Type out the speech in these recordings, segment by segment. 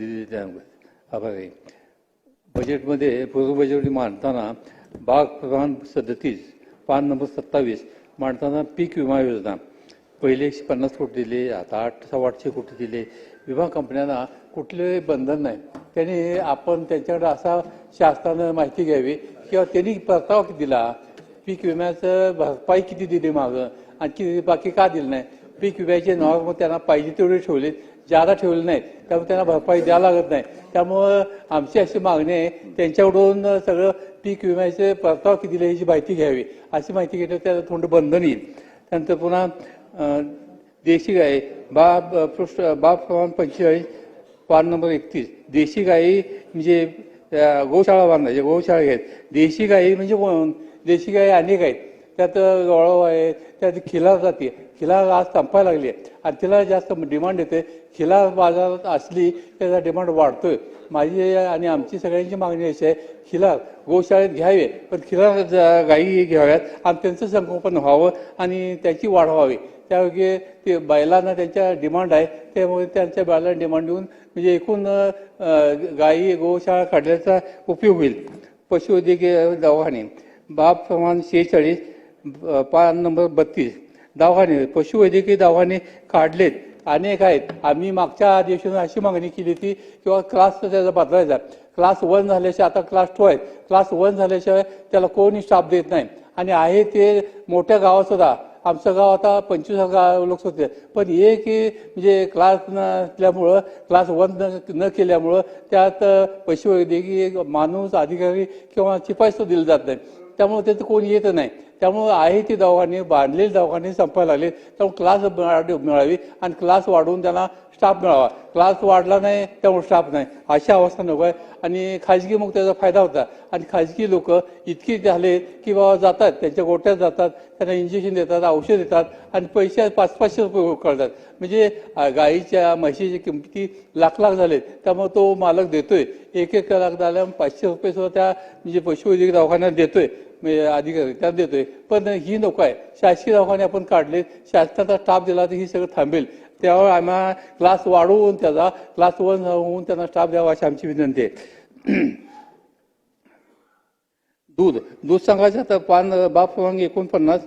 संधी दिली त्यामुळे. बजेटमध्ये पूर्व बजेट मांडताना बाग प्रधान सदतीस पान नंबर सत्तावीस मांडताना पीक विमा योजना. पहिले एकशे पन्नास कोटी दिले आता आठ सव्वा आठशे कोटी दिले. विमा कंपन्यांना कुठले बंधन नाही. त्यांनी आपण त्यांच्याकडे असा शासनानं माहिती घ्यावी किंवा त्यांनी परतावा किती दिला पीक विम्याचं भरपाई किती दिली मागं आणखी बाकी का दिलं नाही? पीक विम्याचे नॉर्म त्यांना पाहिजे तेवढे ठेवले जादा ठेवले नाहीत त्यामुळे त्यांना भरपाई द्यावं लागत नाही. त्यामुळं आमची अशी मागणी आहे त्यांच्याकडून सगळं पीक विम्याचे परतावा किती दिले याची माहिती घ्यावी. अशी माहिती घेतल्यावर त्याला थोडं बंधन येईल. त्यानंतर पुन्हा देशी गाय बाब पृष्ठ बाब प्रमाण पंचेचाळीस पान नंबर एकतीस. देशी गाई म्हणजे गोशाळा बांधायच्या गोशाळा आहेत देशी गाई म्हणजे देशी गाई अनेक आहेत. त्यात गवळव आहे त्यात खिला जाते खिला आज संपायला लागली आहे. आणि तिला जास्त डिमांड येते. खिला बाजारात असली त्याचा डिमांड वाढतोय. माझी आणि आमची सगळ्यांची मागणी अशी आहे खिला गोशाळेत घ्यावे पण खिला ज- गायी घ्याव्यात आणि त्यांचं संगोपन व्हावं आणि त्याची वाढ व्हावी. त्यायोगे ते बैलांना त्यांच्या डिमांड आहे. त्यामुळे त्यांच्या बैलांना डिमांड देऊन म्हणजे एकूण गाई गायी गोशाळा काढण्याचा उपयोग होईल. पशुवैद्यकीय दवाखाने. बाप समान शेहेचाळीस पान नंबर बत्तीस. दवाखाने पशुवैद्यकीय दवाखाने काढलेत. अनेक आहेत. आम्ही मागच्या अधिवेशनात अशी मागणी केली होती किंवा क्लास त्याचा बदलायचा क्लास वन झाल्याशिवाय आता क्लास टू आहेत. क्लास वन झाल्याशिवाय त्याला कोणी स्टाफ देत नाही. आणि आहे ते मोठ्या गावात सुद्धा. आमचं गाव आता पंचवीस गाव लोक होते. पण एक म्हणजे क्लास नसल्यामुळं क्लास वन न न केल्यामुळं त्यात पशुवैद्यकीय माणूस अधिकारी किंवा शिपाई दिली जात नाही त्यामुळे त्याचं कोणी येत नाही. त्यामुळं आहे ती दवाखाने बांधलेले दवाखाने संपायला लागले. त्यामुळे क्लास मिळावी आणि क्लास वाढवून त्यांना स्टाफ मिळावा. क्लास वाढला नाही त्यामुळे स्टाफ नाही. अशी अवस्था नको आहे. आणि खाजगी मग त्याचा फायदा होता. आणि खाजगी लोक इतकी झाले की बाबा जातात त्यांच्या गोट्यात जातात त्यांना इंजेक्शन देतात औषध देतात आणि पैसे पाच पाचशे रुपये कळतात. म्हणजे गाईच्या म्हशीच्या किमती लाख लाख झाले. त्यामुळे तो मालक देतोय. एक एक लाख झाल्या पाचशे रुपये सुद्धा त्या म्हणजे पशुवैद्यकीय दवाखान्यात देतोय. म्हणजे अधिकारी त्यात देतोय. पण ही नको आहे. शासकीय दवाखाने आपण काढले शासनाचा स्टाफ दिला तर ही सगळं थांबेल. त्यावेळी आम्हाला क्लास वाढवून त्याचा क्लास वन होऊन त्यांना स्टाफ द्यावा अशी आमची विनंती आहे. दूध. दूध सांगायचं तर पान बाप क्रमांक एकोणपन्नास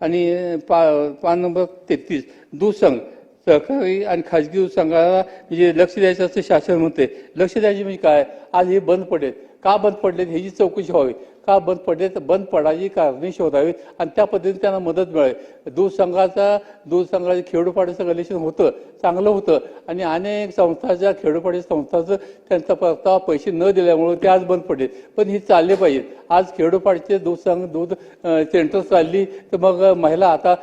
आणि पा पान नंबर तेहतीस. दूध संघ. सहकारी आणि खाजगी दूध संघाला म्हणजे लक्ष द्यायचं असं शासन म्हणते लक्ष द्यायचे म्हणजे काय? आज हे बंद पडेल का बंद पडलेत ह्याची चौकशी व्हावी? का बंद पडले तर बंद पडायची कारणे शोधावी आणि त्या पद्धतीने त्यांना मदत मिळावी. दूध संघाचा दूध संघाचे खेडोपाडीचं रिलेशन होतं चांगलं होतं आणि अनेक संस्थाच्या खेडोपाडी संस्थाचं त्यांचा परतावा पैसे न दिल्यामुळे ते आज बंद पडले पण हे चालले पाहिजेत आज खेडोपाडीचे दूध संघ दूध सेंटर चालली तर मग महिला आता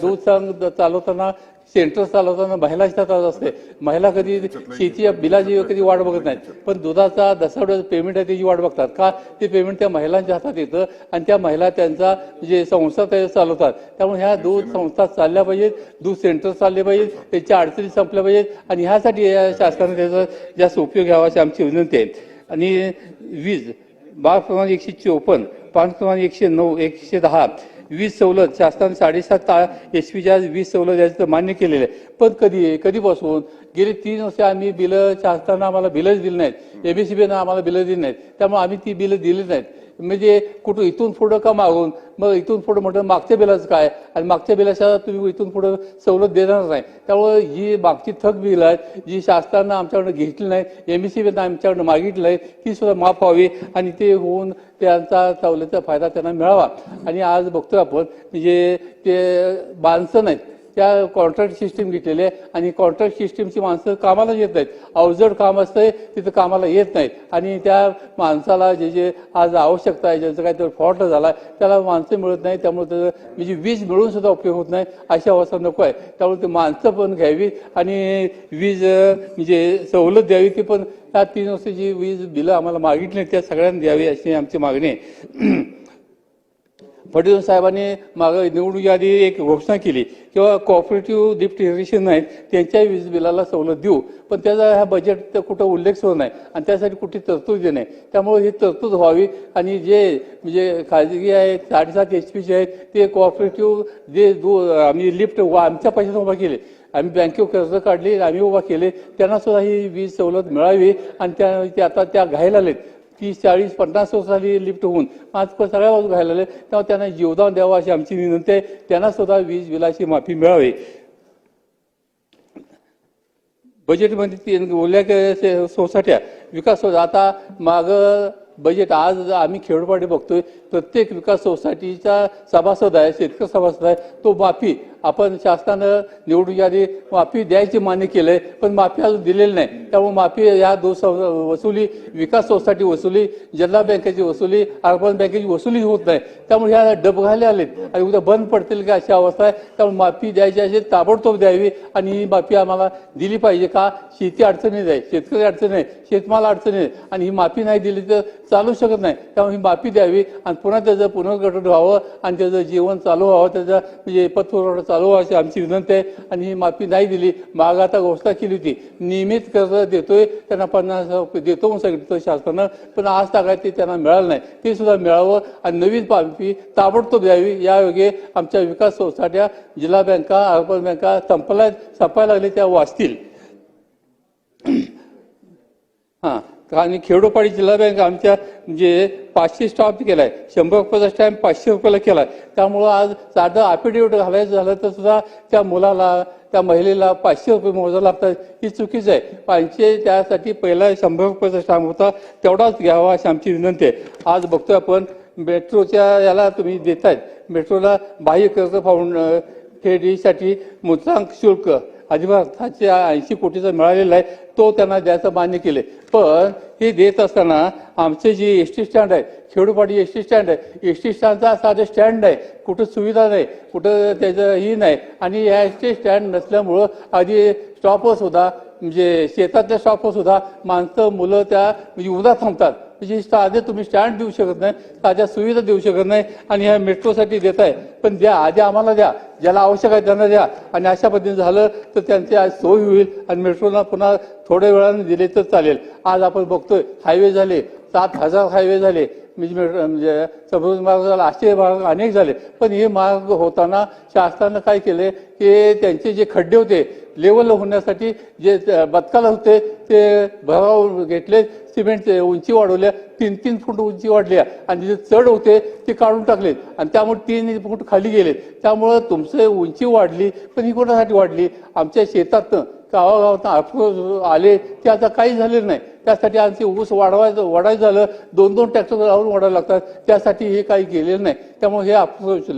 दूध संघ चालवताना सेंटर चालवताना महिला हातात असते. महिला कधी शेतीच्या बिलाची कधी वाट बघत नाहीत पण दुधाचा दसावड्याचं पेमेंट आहे त्याची वाट बघतात. का? ते पेमेंट त्या महिलांच्या हातात येतं आणि त्या महिला त्यांचा जे संस्था त्या चालवतात. त्यामुळे ह्या दूध संस्था चालल्या पाहिजेत. दूध सेंटर चालले पाहिजेत. त्याच्या अडचणी संपल्या पाहिजेत. आणि ह्यासाठी या शासनाने त्याचा जास्त उपयोग घ्यावा अशी आमची विनंती आहे. आणि वीज बाग क्रमांक एकशे चोपन्न पाच क्रमांक एकशे नऊ एकशे दहा वीज सवलत शासनाने साडेसात एच पीच्या वीज सवलत याचं मान्य केलेलं आहे. पण कधी आहे कधीपासून? गेली तीन वर्ष आम्ही बिलं शासनानं आम्हाला बिलच दिली नाहीत. एबीसीबीनं आम्हाला बिलं दिली नाहीत. त्यामुळे आम्ही ती बिलं दिली नाहीत. म्हणजे कुठं इथून पुढं का मागून? मग इथून पुढं म्हटलं मागच्या बिलाचं काय? आणि मागच्या बिलाच्या तुम्ही इथून पुढं सवलत देणार नाही. त्यामुळे ही मागची थक बिल आहेत जी शासनानं आमच्याकडनं घेतली नाही एम सी बीनं आमच्याकडनं मागितलं आहे ती सुद्धा माफ व्हावी आणि ते होऊन त्यांचा सवलतीचा फायदा त्यांना मिळावा. आणि आज बघतोय आपण म्हणजे ते माणसं नाहीत त्या कॉन्ट्रॅक्ट सिस्टीम घेतलेली आहे. आणि कॉन्ट्रॅक्ट सिस्टीमची माणसं कामाला येत नाहीत. अवजड काम असतंय तिथं कामाला येत नाहीत. आणि त्या माणसाला जे जे आज आवश्यकता आहे ज्यांचं काहीतरी फॉल्ट झाला त्याला माणसं मिळत नाही त्यामुळे त्याचं म्हणजे वीज मिळून सुद्धा उपयोग होत नाही अशी अवस्था नको आहे. त्यामुळे ते माणसं पण घ्यावी आणि वीज म्हणजे सवलत द्यावी. ती पण त्या तीन वर्षाची वीज बिलं आम्हाला मागितली त्या सगळ्यांना द्यावी अशी आमची मागणी आहे. फडणवीस साहेबांनी माग निवडणुकी आधी एक घोषणा केली किंवा कॉपरेटिव्ह लिफ्ट इरिगेशन आहेत त्यांच्या वीज बिलाला सवलत देऊ. पण त्याचा ह्या बजेट कुठं उल्लेख सुरू नाही. आणि त्यासाठी कुठे तरतूद नाही त्यामुळे ही तरतूद व्हावी. आणि जे म्हणजे खाजगी आहेत साडेसात एच पीचे आहेत ते कॉपरेटिव्ह जे दो आम्ही लिफ्ट आमच्या पैशातून उभा केले. आम्ही बँकेवर कर्ज काढले आम्ही उभा केले. त्यांना सुद्धा ही वीज सवलत मिळावी. आणि त्या ते आता त्या घायला आलेत. तीस चाळीस पन्नास वर्ष लिफ्ट होऊन आज सगळ्या बाजू घायला आले तेव्हा त्यांना जीवदान द्यावं अशी आमची विनंती आहे. त्यांना सुद्धा वीज बिलाची माफी मिळावी. बजेटमध्ये तीन ओल्या सोसायट्या विकास आता माग बजेट आज आम्ही खेडोपाडी बघतोय प्रत्येक विकास सोसायटीचा सभासद आहे शेतकरी सभासद आहे तो माफी आपण शासनानं निवडणुकीच्या आधी माफी द्यायची मान्य केलंय पण माफी अजून दिलेली नाही. त्यामुळे माफी या दो स- वसुली विकास सोसायटी वसुली जिल्हा बँकेची वसुली अर्बन बँकेची वसुली होत नाही. त्यामुळे ह्या डबघाले आलेत आणि उद्या बंद पडतील का अशी अवस्था आहे. त्यामुळे माफी द्यायची असेल ताबडतोब द्यावी आणि ही माफी आम्हाला दिली पाहिजे का? शेती अडचणीत आहे शेतकरी अडचणी आहे शेतमाल अडचणी आहे आणि ही माफी नाही दिली तर चालू शकत नाही. त्यामुळे ही माफी द्यावी आणि पुन्हा त्याचं पुनर्गठन व्हावं आणि त्याचं जीवन चालू व्हावं त्याचं म्हणजे पतपुरवठा चालू अशी आमची विनंती आहे. आणि ही माफी नाही दिली माग आता घोषणा केली होती. नियमित कर्ज देतोय त्यांना पन्नास रुपये देतो म्हणून सांगितलं शासनानं. पण आज तागायत ते त्यांना मिळालं नाही. ते सुद्धा मिळावं आणि नवीन माफी ताबडतोब द्यावी. यायोगे आमच्या विकास सोसायट्या जिल्हा बँका अर्बन बँका संपला संपायला लागले त्या वाचतील. हां. आणि खेडोपाडी जिल्हा बँक आमच्या जे पाचशे स्टॉप केलाय शंभर रुपयाचा स्टॅम्प पाचशे रुपयाला केलाय. त्यामुळं आज साधं अफिडेविट घालायचं झालं तर सुद्धा त्या मुलाला त्या महिलेला पाचशे रुपये मोजा लागतात ही चुकीचं आहे. पाचशे त्यासाठी पहिला शंभर रुपयाचा स्टॅम्प होता तेवढाच घ्यावा अशी आमची विनंती आहे. आज बघतोय आपण मेट्रोच्या याला तुम्ही देतायत. मेट्रोला बाह्य कर्ज फाउंड फेडीसाठी मुद्रांक शुल्क अधिवासाचे ऐंशी कोटीचा मिळालेला आहे तो त्यांना द्यायचं मान्य केले. पण हे देत असताना आमचे जे एस टी स्टँड आहे खेडोपाडी एस टी स्टँड आहे एस टी स्टँडचा साधं स्टँड नाही कुठं सुविधा नाही कुठं त्याचं ही नाही. आणि या एस टी स्टँड नसल्यामुळं आधी स्टॉपवर सुद्धा म्हणजे शेतातल्या स्टॉपवर सुद्धा माणसं मुलं त्या म्हणजे उदा थांबतात. विशेषतः आधी तुम्ही स्टँड देऊ शकत नाही साध्या सुविधा देऊ शकत नाही आणि ह्या मेट्रोसाठी देत आहे. पण द्या आधी आम्हाला द्या ज्याला आवश्यक आहे त्यांना द्या. आणि अशा पद्धतीने झालं तर त्यांची आज सोय होईल आणि मेट्रोला पुन्हा थोड्या वेळाने दिले तर चालेल. आज आपण बघतोय हायवे झाले सात हजार हायवे झाले. म्हणजे मेट्रो- म्हणजे मार्ग झाला असे मार्ग अनेक झाले. पण हे मार्ग होताना शासनानं काय केले की त्यांचे जे खड्डे होते लेवल होण्यासाठी जे बदकाल बदकाला होते ते भराव घेतले सिमेंटचे उंची वाढवल्या तीन तीन फूट उंची वाढल्या आणि जे चढ होते ते काढून टाकले. आणि त्यामुळे तीन फूट खाली गेले. त्यामुळं तुमचे उंची वाढली पण ही कोणासाठी वाढली? आमच्या शेतातनं गावागावात आले ते आता काही झालेलं नाही. त्यासाठी आणखी ऊस वाढवायचं वाढायचं झालं दोन दोन ट्रॅक्टर लावून वाढायला लागतात. त्यासाठी हे काही गेलेलं नाही. त्यामुळे हे अफरोज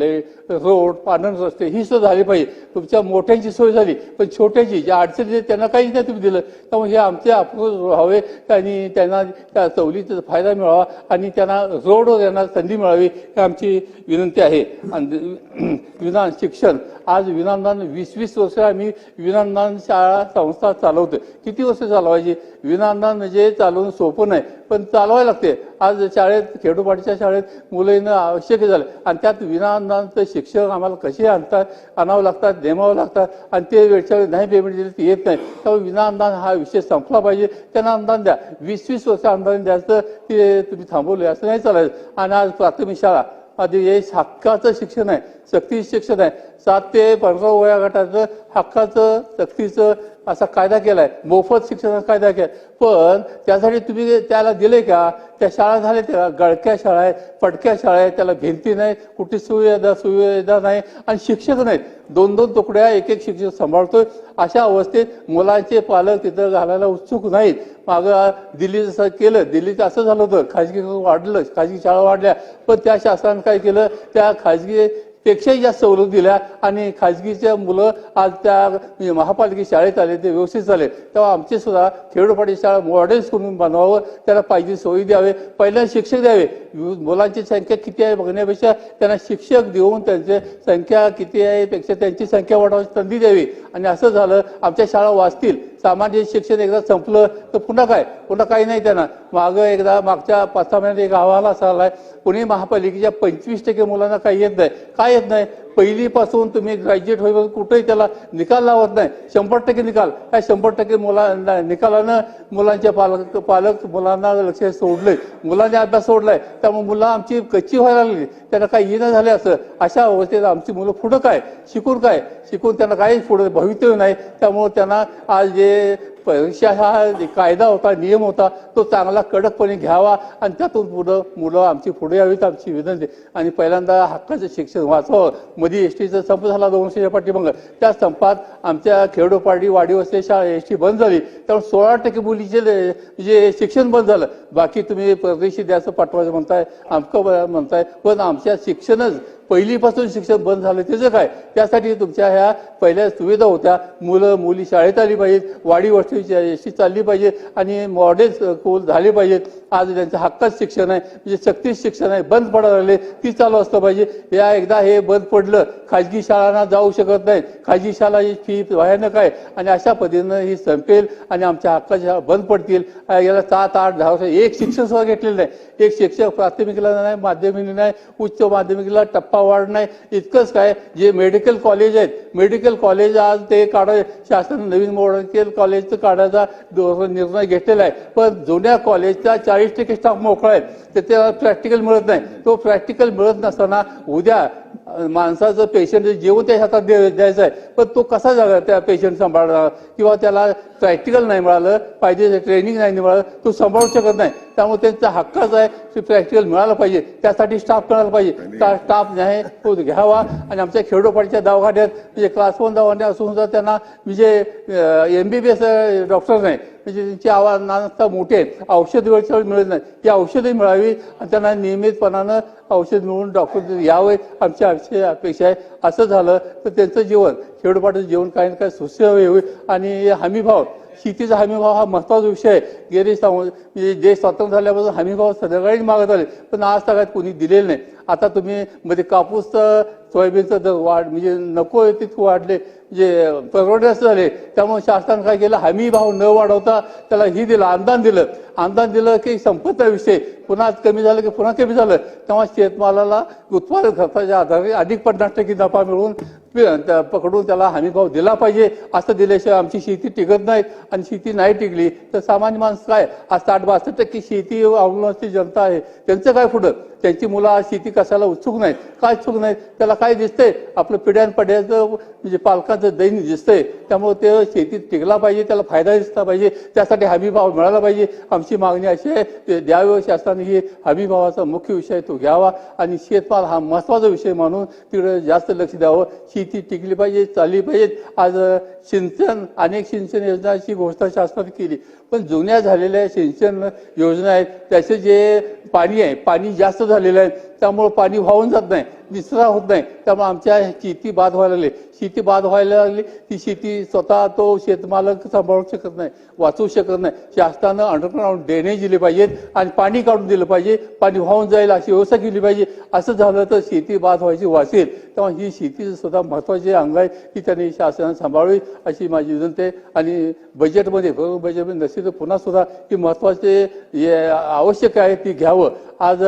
रोड पानन रस्ते ही सुद्धा झाली पाहिजे. तुमच्या मोठ्यांची सोय झाली पण छोट्याची ज्या अडचणी त्यांना काहीच नाही तुम्ही दिलं. त्यामुळे हे आमचे अफरोज व्हावे आणि त्यांना त्या सवलीचा फायदा मिळावा आणि त्यांना रोडवर यांना संधी मिळावी ही आमची विनंती आहे. आणि विधान शिक्षण आज विनानदान वीस वीस वर्ष आम्ही विनानदान शाळा संस्था चालवतो किती वर्ष चालवायची? विनानदान म्हणजे जे चालवणं सोपं नाही पण चालवायला लागते. आज शाळेत खेडोपाडीच्या शाळेत मुलं येणं आवश्यक झालं. आणि त्यात विनाअनुदानचं शिक्षक आम्हाला कसे आणतात आणावं लागतात नेमावं लागतात आणि ते वेळच्या वेळी नाही पेमेंट दिले ते येत नाही. त्यामुळे विनाअनुदान हा विषय संपला पाहिजे. त्यांना अनुदान द्या. वीस वीस वर्ष अनुदान द्यायचं ते तुम्ही थांबवलं असं नाही चालायचं. आणि आज प्राथमिक शाळा आधी हे हक्काचं शिक्षण आहे. सक्तीचं शिक्षण आहे. सात ते पंधरा वया गटाचं हक्काचं सक्तीचं असा कायदा केलाय. मोफत शिक्षणाचा कायदा केला पण त्यासाठी तुम्ही त्याला दिले का? त्या शाळा झाल्या त्या गळक्या शाळा आहेत पडक्या शाळा आहेत त्याला भिंती नाही कुठे सुविधा सुविधा नाही आणि शिक्षक नाहीत. दोन दोन तुकड्या एक एक शिक्षक सांभाळतोय. अशा अवस्थेत मुलांचे पालक तिथं घालायला उत्सुक नाहीत. मागं दिल्ली जसं केलं दिल्लीचं असं झालं होतं. खाजगी वाढलं खाजगी शाळा वाढल्या. पण त्या शासनानं काय केलं? त्या खाजगी पेक्षाही जास्त सवलत दिल्या आणि खाजगीच्या मुलं आज त्या म्हणजे शाळेत आले ते व्यवस्थित झाले. तेव्हा आमचे सुद्धा खेडोपाडी शाळा मॉडेल्स करून बनवावं त्याला पाहिजे सोयी द्यावे. पहिल्यांदा शिक्षक द्यावे. मुलांची संख्या किती आहे बघण्यापेक्षा त्यांना शिक्षक देऊन त्यांची संख्या किती आहे पेक्षा त्यांची संख्या वाढवायची संधी द्यावी. आणि असं झालं आमच्या शाळा वाचतील. सामान्य शिक्षण एकदा संपलं तर पुन्हा काय? पुन्हा काही नाही त्यांना. मागं एकदा मागच्या पाच सहा महिन्यात एक अहवाल असा आलाय पुणे महापालिकेच्या पंचवीस टक्के मुलांना काही येत नाही. काय येत नाही? पहिलीपासून तुम्ही ग्रॅज्युएट होईपासून कुठेही त्याला निकाल लावत नाही. शंभर टक्के निकाल. या शंभर टक्के मुला निकालानं मुलांच्या पालक पालक मुलांना लक्ष सोडले. मुलांनी अभ्यास सोडलाय. त्यामुळे मुलं आमची कच्ची व्हायला लागली. त्यांना काही येणं झाले असं अशा अवस्थेत आमची मुलं पुढं काय? शिकून काय? शिकून त्यांना काही पुढे भवितव्य नाही. त्यामुळे त्यांना आज जे परीक्षा हा कायदा होता नियम होता तो चांगला कडकपणे घ्यावा आणि त्यातून पुढं मुलं आमची पुढे यावीत आमची विनंती आणि पहिल्यांदा हक्काचं शिक्षण वाचावं मध्ये एस टीचा संप झाला दोन वर्षाच्या पाठीमागं. त्या संपात आमच्या खेडोपाडी वाडी वस्ती शाळा एस टी बंद झाली. त्यामुळे सोळा टक्के मुलीचे जे शिक्षण बंद झालं. बाकी तुम्ही परदेशी द्यायचं पाठवायचं म्हणताय आमकं म्हणताय पण आमच्या शिक्षणच पहिलीपासून शिक्षण बंद झालं. त्याचं काय? त्यासाठी तुमच्या ह्या पहिल्या सुविधा होत्या. मुलं मुली शाळेत आली पाहिजेत. वाडी वस्तीची चालली पाहिजे आणि मॉडेल स्कूल झाले पाहिजेत. आज त्यांचं हक्काच शिक्षण आहे. म्हणजे सक्तीच शिक्षण आहे. बंद पडायला लागले. ती चालू असलं पाहिजे. या एकदा हे बंद पडलं खाजगी शाळांना जाऊ शकत नाही खाजगी शाळा ही फी भयानक आहे. आणि अशा पद्धतीनं ही संपेल आणि आमच्या हक्काच्या बंद पडतील. याला सात आठ दहा वर्ष एक शिक्षण सुद्धा घेतलेलं नाही. एक शिक्षक प्राथमिकला नाही माध्यमिक नाही उच्च माध्यमिकला टप्पा वाढ नाही. इतकंच काय जे मेडिकल कॉलेज आहेत मेडिकल कॉलेज आज ते काढाय शासन नवीन मेडिकल कॉलेजचं काढायचा निर्णय घेतलेला आहे. पण जुन्या कॉलेजचा चाळीस टक्के स्टाफ मोकळा आहे. तर त्याला प्रॅक्टिकल मिळत नाही. तो प्रॅक्टिकल मिळत नसताना उद्या माणसाचं पेशंट जेवण त्या हातात दे- द्यायचं आहे पण तो कसा झाला त्या पेशंट सांभाळणार किंवा त्याला प्रॅक्टिकल नाही मिळालं पाहिजे ट्रेनिंग नाही मिळालं तो सांभाळू शकत नाही. त्यामुळे त्यांचा हक्काच आहे की प्रॅक्टिकल मिळालं पाहिजे. त्यासाठी स्टाफ मिळाला पाहिजे. त्या स्टाफ नाही तो घ्यावा. आणि आमच्या खेडोपाडीच्या दवाखान्यात म्हणजे क्लास वन दवाखान्यात असून सुद्धा त्यांना म्हणजे M B B S doctor नाही. म्हणजे त्यांची आवाज नाना मोठी. औषध वेळच्या वेळी मिळत नाही. ही औषधे मिळावी आणि त्यांना नियमितपणानं औषध मिळून डॉक्टर यावे. आमची आमची अपेक्षा आहे. असं झालं तर त्यांचं जीवन खेडोपाडीचं जीवन काही ना काही सुस्यय होईल आणि हमीभाव शेतीचा हमीभाव हा महत्त्वाचा विषय आहे. गेले म्हणजे देश स्वतंत्र झाल्यापासून हमीभाव सगळ्यांनी मागत आले. पण आज सगळ्यात कोणी दिलेलं नाही. आता तुम्ही म्हणजे मध्ये कापूसचं सोयाबीनचं दर वाढ म्हणजे नको तितकं वाढले म्हणजे परवडण्यास झाले त्यामुळे शासनानं काय केलं? हमी भाव न वाढवता त्याला ही दिलं अनुदान दिलं. अनुदान दिलं की संपत्ता विषय. पुन्हा कमी झालं की पुन्हा कमी झालं. तेव्हा शेतमालाला उत्पादन खर्चाच्या आधारे अधिक पन्नास टक्के नफा मिळवून त्या- पकडून त्याला हमीभाव दिला पाहिजे असं दिल्याशिवाय आमची शेती टिकत नाही. आणि शेती नाही टिकली तर सामान्य माणसं काय? आज साठ बासष्ट टक्के शेती अवलंबून असते जनता आहे. त्यांचं काय पुढं? त्यांची मुलं आज शेती कशाला उत्सुक नाहीत. काय चुक नाही त्याला काय दिसतंय? आपलं पिढ्यानपड्याचं म्हणजे पालकांचं दैन दिसतंय. त्यामुळे ते शेतीत टिकला पाहिजे त्याला फायदा दिसला पाहिजे त्यासाठी हमीभाव मिळाला पाहिजे. आमची मागणी अशी आहे ते शासनाने ही हमीभावाचा मुख्य विषय तो घ्यावा. आणि शेतमाल हा महत्त्वाचा विषय म्हणून तिकडे जास्त लक्ष द्यावं. शेती टिकली पाहिजे चालली पाहिजे. आज सिंचन अनेक सिंचन योजनाची घोषणा शासनाने केली. पण जुन्या झालेल्या सिंचन योजना आहेत त्याचे जे पाणी आहे पाणी जास्त झालेलं आहे. त्यामुळं पाणी वाहून जात नाही. निचरा होत नाही. त्यामुळे आमच्या शेती बाद व्हायला लागली. शेती बाद व्हायला लागली ती शेती स्वतः तो शेतमालक सांभाळू शकत नाही वाचवू शकत नाही. शासनानं अंडरग्राऊंड ड्रेनेज दिले पाहिजेत आणि पाणी काढून दिलं पाहिजे. पाणी वाहून जाईल अशी व्यवस्था केली पाहिजे. असं झालं तर शेती बाद व्हायची वाचेल. तेव्हा ही शेतीचं सुद्धा महत्त्वाचे अंग आहे की त्यांनी शासनानं सांभाळावी अशी माझी विनंती आहे. आणि बजेटमध्ये बजेटमध्ये नसेल तर पुन्हा सुद्धा की महत्त्वाचे आवश्यक आहे ती घ्यावं. आज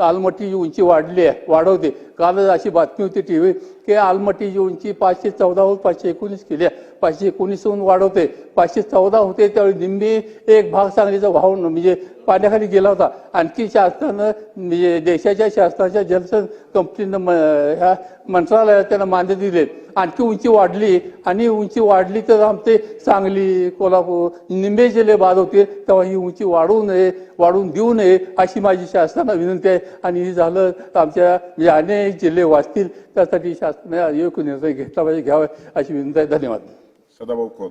आलमट्टीची उंची वाढली आहे वाढवते. कालच अशी बातमी होती टी व्ही की आलमट्टीची उंची पाचशे चौदाहून पाचशे एकोणीस केली आहे. पाचशे एकोणीसहून वाढवते. पाचशे चौदा होते त्यावेळी निम्मी एक भाग सांगलीचा वाहून म्हणजे पाण्याखाली गेला होता. आणखी शासनानं म्हणजे देशाच्या शासनाच्या जलसन कंपनीनं म- ह्या मंत्रालयात त्यांना मान्य दिले. आणखी उंची वाढली. आणि उंची वाढली तर आमचे सांगली कोल्हापूर निंबे जिल्हे बाद होते तेव्हा ही उंची वाढवू नये वाढवून देऊ नये अशी माझी शासनाला विनंती आहे. आणि हे झालं तर आमच्या म्हणजे अनेक जिल्हे वाचतील. त्यासाठी शासनाने योग्य निर्णय घेतला पाहिजे. घ्यावा अशी विनंती आहे. धन्यवाद. सदाभाऊ खोत.